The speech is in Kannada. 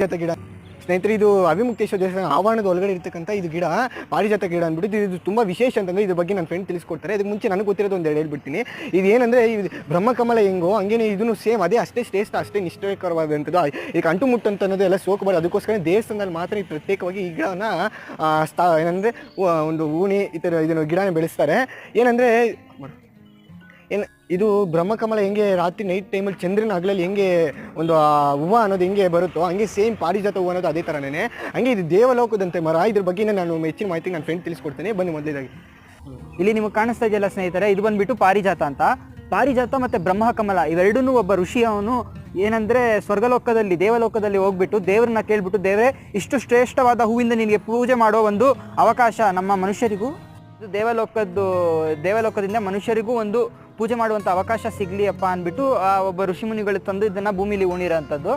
ಪಾರಿಜಾತ ಗಿಡ. ಸ್ನೇಹಿತರೆ, ಇದು ಅವಿಮುಕ್ತೇಶ್ವರ ದೇವಸ್ಥಾನ ಆವರಣದ ಒಳಗಡೆ ಇರ್ತಕ್ಕಂಥ ಇದು ಗಿಡ, ಪಾರಿಜಾತ ಗಿಡ ಅಂದ್ಬಿಟ್ಟು ಇದು ತುಂಬ ವಿಶೇಷ ಅಂತಂದರೆ ಇದ್ರ ಬಗ್ಗೆ ನನ್ನ ಫ್ರೆಂಡ್ ತಿಳಿಸ್ಕೊಡ್ತಾರೆ. ಅದಕ್ಕೆ ಮುಂಚೆ ನನಗೆ ಗೊತ್ತಿರೋದು ಒಂದು ಹೇಳ್ಬಿಡ್ತೀನಿ. ಇದು ಏನಂದ್ರೆ, ಇದು ಬ್ರಹ್ಮಕಮಲ ಹೆಂಗೋ, ಹಂಗೇನೆ ಇದನ್ನು ಸೇಮ್ ಅದೇ ಅಷ್ಟೇ ಶ್ರೇಷ್ಠ, ಅಷ್ಟೇ ನಿಷ್ಠಕರವಾದಂಥದ್ದು ಈಗ ಅಂಟು ಮುಟ್ಟು ಎಲ್ಲ ಸೋಕಬಾರ್ದು ಅದಕ್ಕೋಸ್ಕರ ದೇವಸ್ಥಾನದಲ್ಲಿ ಮಾತ್ರ ಈ ಪ್ರತ್ಯೇಕವಾಗಿ ಈ ಗಿಡನ ಸ್ಥಾ, ಏನಂದ್ರೆ ಒಂದು ಊಣಿ ಈ ಥರ ಇದನ್ನು ಗಿಡನ ಬೆಳೆಸ್ತಾರೆ. ಏನಂದ್ರೆ, ಏನು ಇದು ಬ್ರಹ್ಮಕಮಲ ಹೆಂಗೆ ರಾತ್ರಿ ನೈಟ್ ಟೈಮಲ್ಲಿ ಚಂದ್ರನ ಹಗಲಲ್ಲಿ ಹೆಂಗೆ ಒಂದು, ಆ, ಹೂವು ಅನ್ನೋದು ಹೆಂಗೆ ಬರುತ್ತೋ, ಹಂಗೆ ಸೇಮ್ ಪಾರಿಜಾತ ಹೂವು ಅನ್ನೋದು ಅದೇ ಥರನೇ ಹಂಗೆ ಇದು ದೇವಲೋಕದಂತೆ ಮರ, ಇದ್ರ ಬಗ್ಗೆ ನಾನು ಹೆಚ್ಚಿನ ಮಾಹಿತಿ ನನ್ನ ಫ್ರೆಂಡ್ ತಿಳಿಸ್ಕೊಡ್ತೇನೆ. ಬನ್ನಿ ಮೊದಲೇದಾಗಿ. ಇಲ್ಲಿ ನಿಮಗೆ ಕಾಣಿಸ್ತಾ ಇದೆಯಲ್ಲ ಸ್ನೇಹಿತರೆ, ಇದು ಬಂದ್ಬಿಟ್ಟು ಪಾರಿಜಾತ ಅಂತ. ಪಾರಿಜಾತ ಮತ್ತು ಬ್ರಹ್ಮಕಮಲ ಇವೆರಡೂ ಒಬ್ಬ ಋಷಿ ಅವನು ಏನಂದರೆ ಸ್ವರ್ಗಲೋಕದಲ್ಲಿ, ದೇವಲೋಕದಲ್ಲಿ ಹೋಗ್ಬಿಟ್ಟು ದೇವ್ರನ್ನ ಕೇಳಿಬಿಟ್ಟು, ದೇವರೇ, ಇಷ್ಟು ಶ್ರೇಷ್ಠವಾದ ಹೂವಿಂದ ನಿನಗೆ ಪೂಜೆ ಮಾಡೋ ಒಂದು ಅವಕಾಶ ನಮ್ಮ ಮನುಷ್ಯರಿಗೂ ದೇವಲೋಕದ್ದು, ದೇವಲೋಕದಿಂದ ಮನುಷ್ಯರಿಗೂ ಒಂದು ಪೂಜೆ ಮಾಡುವಂಥ ಅವಕಾಶ ಸಿಗಲಿ ಅಪ್ಪ ಅಂದ್ಬಿಟ್ಟು, ಆ ಒಬ್ಬ ಋಷಿಮುನಿಗಳು ತಂದು ಇದನ್ನು ಭೂಮಿಲಿ ಉಣಿರೋಂಥದ್ದು